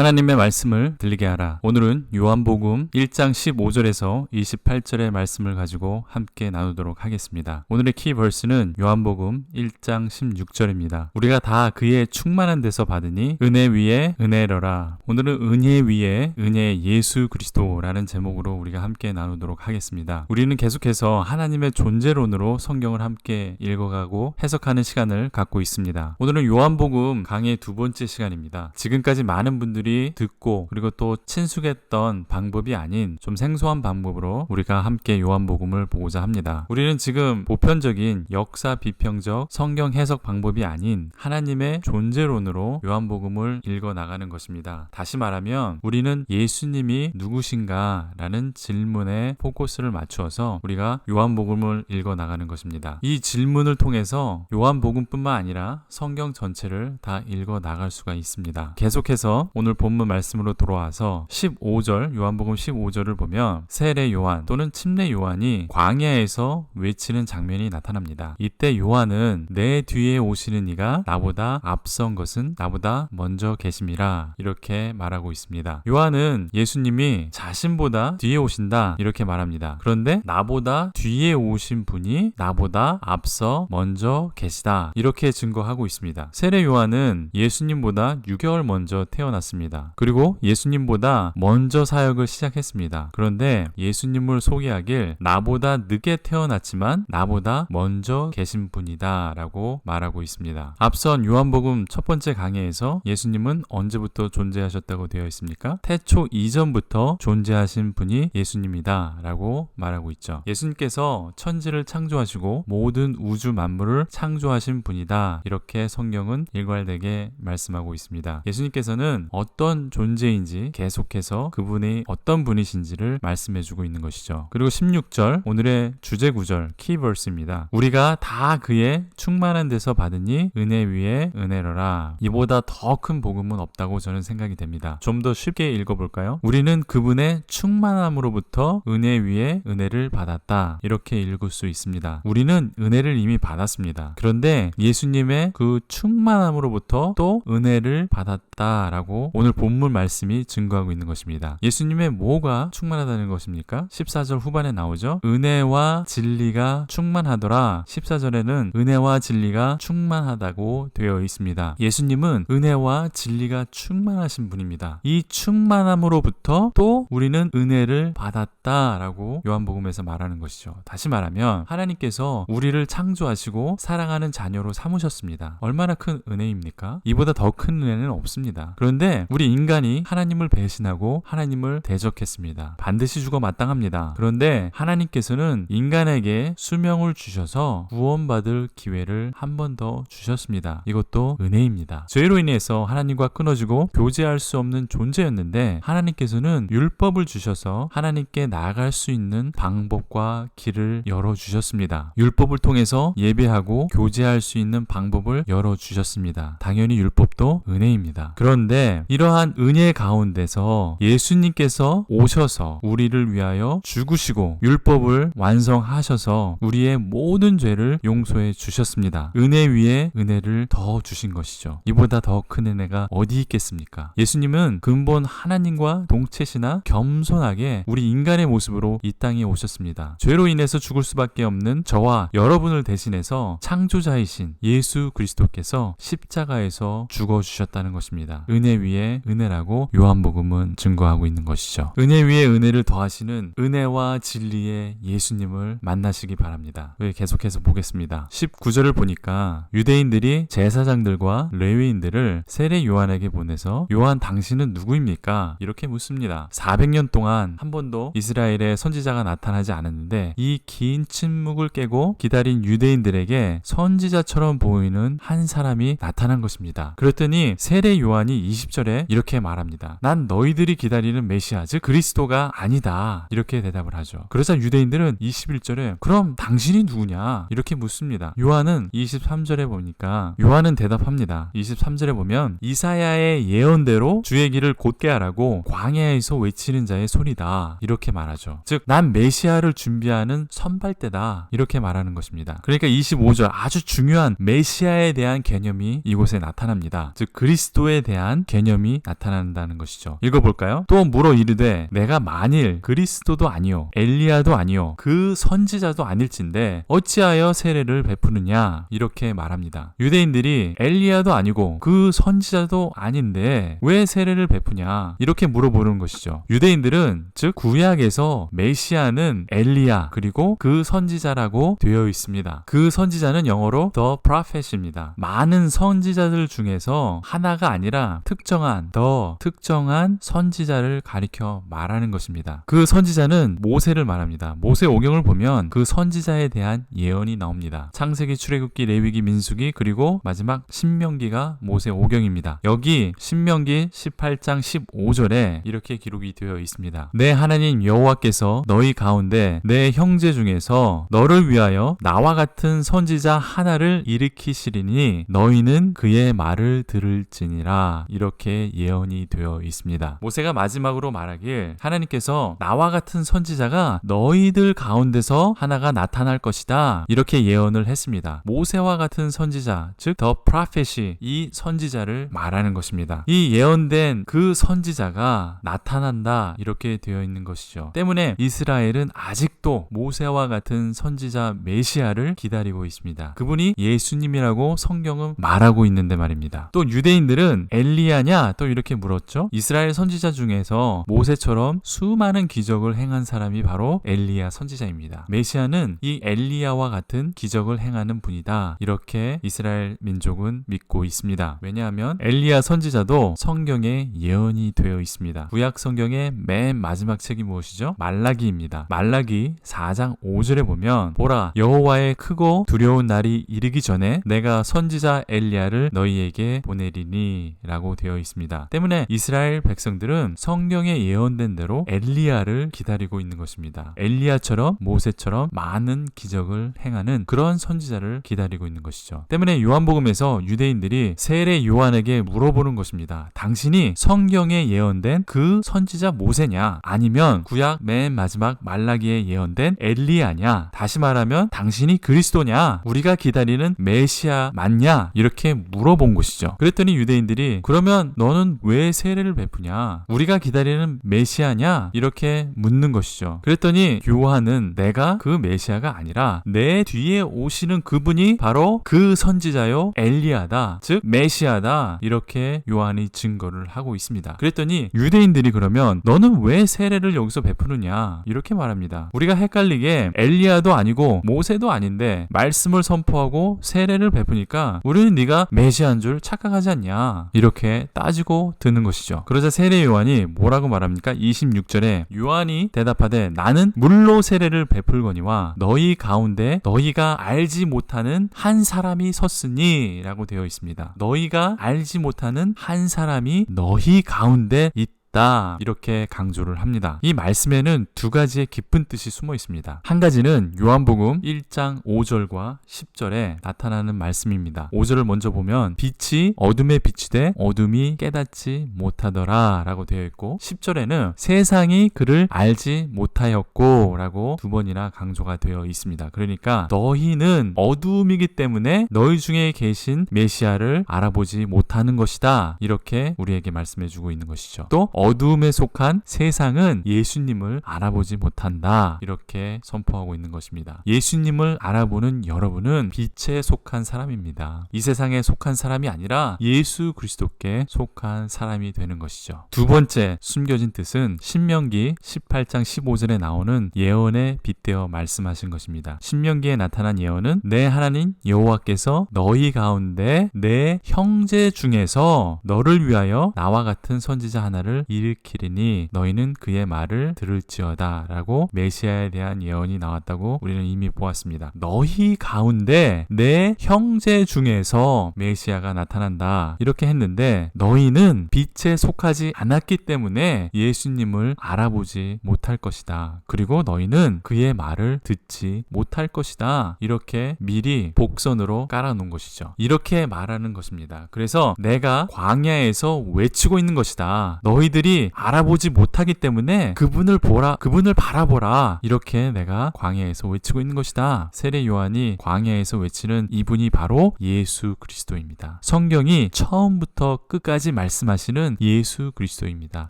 하나님의 말씀을 들리게 하라. 오늘은 요한복음 1장 15절에서 28절의 말씀을 가지고 함께 나누도록 하겠습니다. 오늘의 키 벌스는 요한복음 1장 16절입니다. 우리가 다 그의 충만한 데서 받으니 은혜 위에 은혜러라. 오늘은 은혜 위에 은혜 예수 그리스도라는 제목으로 우리가 함께 나누도록 하겠습니다. 우리는 계속해서 하나님의 존재론으로 성경을 함께 읽어가고 해석하는 시간을 갖고 있습니다. 오늘은 요한복음 강의 두 번째 시간입니다. 지금까지 많은 분들이 여러분들이 듣고 그리고 또 친숙했던 방법이 아닌 좀 생소한 방법으로 우리가 함께 요한복음을 보고자 합니다. 우리는 지금 보편적인 역사 비평적 성경 해석 방법이 아닌 하나님의 존재론으로 요한복음을 읽어 나가는 것입니다. 다시 말하면 우리는 예수님이 누구신가 라는 질문에 포커스를 맞추어서 우리가 요한복음을 읽어 나가는 것입니다. 이 질문을 통해서 요한복음뿐만 아니라 성경 전체를 다 읽어 나갈 수가 있습니다. 계속해서 오늘 본문 말씀으로 돌아와서 15절 요한복음 15절을 보면 세례 요한 또는 침례 요한이 광야에서 외치는 장면이 나타납니다. 이때 요한은 내 뒤에 오시는 이가 나보다 앞선 것은 나보다 먼저 계심이라 이렇게 말하고 있습니다. 요한은 예수님이 자신보다 뒤에 오신다 이렇게 말합니다. 그런데 나보다 뒤에 오신 분이 나보다 앞서 먼저 계시다 이렇게 증거하고 있습니다. 세례 요한은 예수님보다 6개월 먼저 태어났습니다. 있습니다. 그리고 예수님보다 먼저 사역을 시작했습니다. 그런데 예수님을 소개하길 나보다 늦게 태어났지만 나보다 먼저 계신 분이다 라고 말하고 있습니다. 앞선 요한복음 첫 번째 강해에서 예수님은 언제부터 존재하셨다고 되어 있습니까? 태초 이전부터 존재하신 분이 예수님이다 라고 말하고 있죠. 예수님께서 천지를 창조하시고 모든 우주 만물을 창조하신 분이다. 이렇게 성경은 일괄되게 말씀하고 있습니다. 예수님께서는 어떤 존재인지 계속해서 그분이 어떤 분이신지를 말씀해주고 있는 것이죠. 그리고 16절 오늘의 주제 구절 키버스입니다. 우리가 다 그의 충만한 데서 받으니 은혜 위에 은혜로라. 이보다 더 큰 복음은 없다고 저는 생각이 됩니다. 좀 더 쉽게 읽어볼까요? 우리는 그분의 충만함으로부터 은혜 위에 은혜를 받았다. 이렇게 읽을 수 있습니다. 우리는 은혜를 이미 받았습니다. 그런데 예수님의 그 충만함으로부터 또 은혜를 받았다 라고 오늘 본문 말씀이 증거하고 있는 것입니다. 예수님의 뭐가 충만하다는 것입니까? 14절 후반에 나오죠. 은혜와 진리가 충만하더라. 14절에는 은혜와 진리가 충만하다고 되어 있습니다. 예수님은 은혜와 진리가 충만하신 분입니다. 이 충만함으로부터 또 우리는 은혜를 받았다라고 요한복음에서 말하는 것이죠. 다시 말하면 하나님께서 우리를 창조하시고 사랑하는 자녀로 삼으셨습니다. 얼마나 큰 은혜입니까? 이보다 더 큰 은혜는 없습니다. 그런데 우리 인간이 하나님을 배신하고 하나님을 대적했습니다. 반드시 죽어 마땅합니다. 그런데 하나님께서는 인간에게 수명을 주셔서 구원받을 기회를 한 번 더 주셨습니다. 이것도 은혜입니다. 죄로 인해서 하나님과 끊어지고 교제할 수 없는 존재였는데 하나님께서는 율법을 주셔서 하나님께 나아갈 수 있는 방법과 길을 열어 주셨습니다. 율법을 통해서 예배하고 교제할 수 있는 방법을 열어 주셨습니다. 당연히 율법도 은혜입니다. 그런데 이러한 은혜 가운데서 예수님께서 오셔서 우리를 위하여 죽으시고 율법을 완성하셔서 우리의 모든 죄를 용서해 주셨습니다. 은혜 위에 은혜를 더 주신 것이죠. 이보다 더 큰 은혜가 어디 있겠습니까? 예수님은 근본 하나님과 동체시나 겸손하게 우리 인간의 모습으로 이 땅에 오셨습니다. 죄로 인해서 죽을 수밖에 없는 저와 여러분을 대신해서 창조자이신 예수 그리스도께서 십자가에서 죽어 주셨다는 것입니다. 은혜 위에 은혜라고 요한복음은 증거하고 있는 것이죠. 은혜 위에 은혜를 더하시는 은혜와 진리의 예수님을 만나시기 바랍니다. 계속해서 보겠습니다. 19절을 보니까 유대인들이 제사장들과 레위인들을 세례 요한에게 보내서 요한 당신은 누구입니까? 이렇게 묻습니다. 400년 동안 한 번도 이스라엘의 선지자가 나타나지 않았는데 이 긴 침묵을 깨고 기다린 유대인들에게 선지자처럼 보이는 한 사람이 나타난 것입니다. 그랬더니 세례 요한 이 20절에 이렇게 말합니다. 난 너희들이 기다리는 메시아 즉 그리스도가 아니다. 이렇게 대답을 하죠. 그래서 유대인들은 21절에 그럼 당신이 누구냐? 이렇게 묻습니다. 요한은 23절에 보니까 요한은 대답합니다. 23절에 보면 이사야의 예언대로 주의 길을 곧게 하라고 광야에서 외치는 자의 소리다. 이렇게 말하죠. 즉 난 메시아를 준비하는 선발대다. 이렇게 말하는 것입니다. 그러니까 25절 아주 중요한 메시아에 대한 개념이 이곳에 나타납니다. 즉 그리스도에 대한 개념이 나타난다는 것이죠. 읽어볼까요? 또 물어 이르되 내가 만일 그리스도도 아니요 엘리야도 아니요 그 선지자도 아닐진데 어찌하여 세례를 베푸느냐 이렇게 말합니다. 유대인들이 엘리야도 아니고 그 선지자도 아닌데 왜 세례를 베푸냐 이렇게 물어보는 것이죠. 유대인들은 즉 구약에서 메시아는 엘리야 그리고 그 선지자라고 되어 있습니다. 그 선지자는 영어로 the prophet입니다. 많은 선지자들 중에서 하나가 아니라 특정한 더 특정한 선지자를 가리켜 말하는 것입니다. 그 선지자는 모세를 말합니다. 모세 오경을 보면 그 선지자에 대한 예언이 나옵니다. 창세기, 출애굽기, 레위기, 민수기 그리고 마지막 신명기가 모세 오경입니다. 여기 신명기 18장 15절에 이렇게 기록이 되어 있습니다. 내 하나님 여호와께서 너희 가운데 내 형제 중에서 너를 위하여 나와 같은 선지자 하나를 일으키시리니 너희는 그의 말을 들을지니라 이렇게 예언이 되어 있습니다. 모세가 마지막으로 말하길 하나님께서 나와 같은 선지자가 너희들 가운데서 하나가 나타날 것이다 이렇게 예언을 했습니다. 모세와 같은 선지자 즉 더 프라펫이 이 선지자를 말하는 것입니다. 이 예언된 그 선지자가 나타난다 이렇게 되어 있는 것이죠. 때문에 이스라엘은 아직도 모세와 같은 선지자 메시아를 기다리고 있습니다. 그분이 예수님이라고 성경은 말하고 있는데 말입니다. 또 유대인들은 엘리야냐 또 이렇게 물었죠. 이스라엘 선지자 중에서 모세처럼 수많은 기적을 행한 사람이 바로 엘리야 선지자입니다. 메시아는 이 엘리야와 같은 기적을 행하는 분이다. 이렇게 이스라엘 민족은 믿고 있습니다. 왜냐하면 엘리야 선지자도 성경에 예언이 되어 있습니다. 구약 성경의 맨 마지막 책이 무엇이죠? 말라기입니다. 말라기 4장 5절에 보면 보라 여호와의 크고 두려운 날이 이르기 전에 내가 선지자 엘리야를 너희에게 보내리니 라고 되어 있습니다. 때문에 이스라엘 백성들은 성경에 예언된 대로 엘리야를 기다리고 있는 것입니다. 엘리야처럼 모세처럼 많은 기적을 행하는 그런 선지자를 기다리고 있는 것이죠. 때문에 요한복음에서 유대인들이 세례 요한에게 물어보는 것입니다. 당신이 성경에 예언된 그 선지자 모세냐 아니면 구약 맨 마지막 말라기에 예언된 엘리야냐 다시 말하면 당신이 그리스도냐 우리가 기다리는 메시아 맞냐 이렇게 물어본 것이죠. 그랬더니 유대인들이 그러면 너는 왜 세례를 베푸냐 우리가 기다리는 메시아냐 이렇게 묻는 것이죠. 그랬더니 요한은 내가 그 메시아가 아니라 내 뒤에 오시는 그분이 바로 그 선지자요 엘리야다 즉 메시아다 이렇게 요한이 증거를 하고 있습니다. 그랬더니 유대인들이 그러면 너는 왜 세례를 여기서 베푸느냐 이렇게 말합니다. 우리가 헷갈리게 엘리야도 아니고 모세도 아닌데 말씀을 선포하고 세례를 베푸니까 우리는 네가 메시아인 줄 착각하지 않냐 이렇게 따지고 드는 것이죠. 그러자 세례 요한이 뭐라고 말합니까? 26절에 요한이 대답하되 나는 물로 세례를 베풀거니와 너희 가운데 너희가 알지 못하는 한 사람이 섰으니 라고 되어 있습니다. 너희가 알지 못하는 한 사람이 너희 가운데 있다. 있다. 이렇게 강조를 합니다. 이 말씀에는 두 가지의 깊은 뜻이 숨어 있습니다. 한 가지는 요한복음 1장 5절과 10절에 나타나는 말씀입니다. 5절을 먼저 보면 빛이 어둠에 비치되 어둠이 깨닫지 못하더라 라고 되어 있고 10절에는 세상이 그를 알지 못하였고 라고 두 번이나 강조가 되어 있습니다. 그러니까 너희는 어둠이기 때문에 너희 중에 계신 메시아를 알아보지 못하는 것이다. 이렇게 우리에게 말씀해 주고 있는 것이죠. 또 어두움에 속한 세상은 예수님을 알아보지 못한다. 이렇게 선포하고 있는 것입니다. 예수님을 알아보는 여러분은 빛에 속한 사람입니다. 이 세상에 속한 사람이 아니라 예수 그리스도께 속한 사람이 되는 것이죠. 두 번째 숨겨진 뜻은 신명기 18장 15절에 나오는 예언에 빗대어 말씀하신 것입니다. 신명기에 나타난 예언은 내 하나님 여호와께서 너희 가운데 내 형제 중에서 너를 위하여 나와 같은 선지자 하나를 일으키리니 너희는 그의 말을 들을지어다 라고 메시아에 대한 예언이 나왔다고 우리는 이미 보았습니다. 너희 가운데 내 형제 중에서 메시아가 나타난다 이렇게 했는데 너희는 빛에 속하지 않았기 때문에 예수님을 알아보지 못할 것이다. 그리고 너희는 그의 말을 듣지 못할 것이다. 이렇게 미리 복선으로 깔아놓은 것이죠. 이렇게 말하는 것입니다. 그래서 내가 광야에서 외치고 있는 것이다. 너희들 그들이 알아보지 못하기 때문에 그분을 보라, 그분을 바라보라. 이렇게 내가 광야에서 외치고 있는 것이다. 세례 요한이 광야에서 외치는 이분이 바로 예수 그리스도입니다. 성경이 처음부터 끝까지 말씀하시는 예수 그리스도입니다.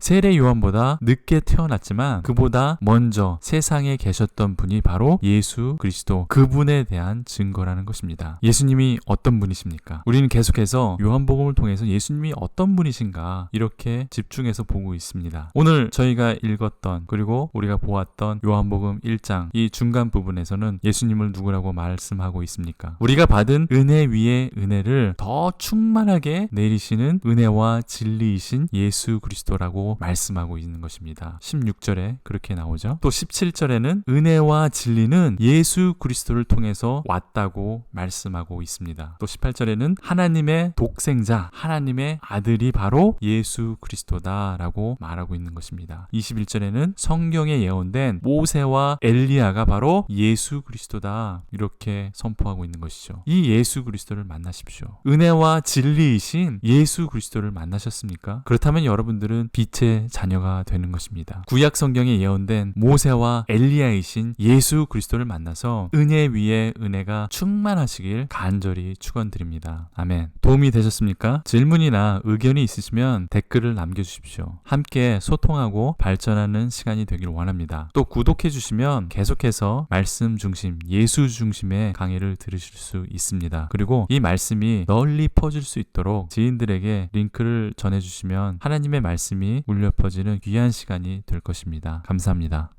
세례 요한보다 늦게 태어났지만 그보다 먼저 세상에 계셨던 분이 바로 예수 그리스도 그분에 대한 증거라는 것입니다. 예수님이 어떤 분이십니까? 우리는 계속해서 요한복음을 통해서 예수님이 어떤 분이신가 이렇게 집중해서 보고 있습니다. 오늘 저희가 읽었던 그리고 우리가 보았던 요한복음 1장 이 중간 부분에서는 예수님을 누구라고 말씀하고 있습니까? 우리가 받은 은혜 위에 은혜를 더 충만하게 내리시는 은혜와 진리이신 예수 그리스도라고 말씀하고 있는 것입니다. 16절에 그렇게 나오죠. 또 17절에는 은혜와 진리는 예수 그리스도를 통해서 왔다고 말씀하고 있습니다. 또 18절에는 하나님의 독생자, 하나님의 아들이 바로 예수 그리스도다 라고 말하고 있는 것입니다. 21절에는 성경에 예언된 모세와 엘리야가 바로 예수 그리스도다 이렇게 선포하고 있는 것이죠. 이 예수 그리스도를 만나십시오. 은혜와 진리이신 예수 그리스도를 만나셨습니까? 그렇다면 여러분들은 빛의 자녀가 되는 것입니다. 구약 성경에 예언된 모세와 엘리야이신 예수 그리스도를 만나서 은혜 위에 은혜가 충만하시길 간절히 축원드립니다. 아멘. 도움이 되셨습니까? 질문이나 의견이 있으시면 댓글을 남겨주십시오. 함께 소통하고 발전하는 시간이 되길 원합니다. 또 구독해 주시면 계속해서 말씀 중심, 예수 중심의 강의를 들으실 수 있습니다. 그리고 이 말씀이 널리 퍼질 수 있도록 지인들에게 링크를 전해 주시면 하나님의 말씀이 울려 퍼지는 귀한 시간이 될 것입니다. 감사합니다.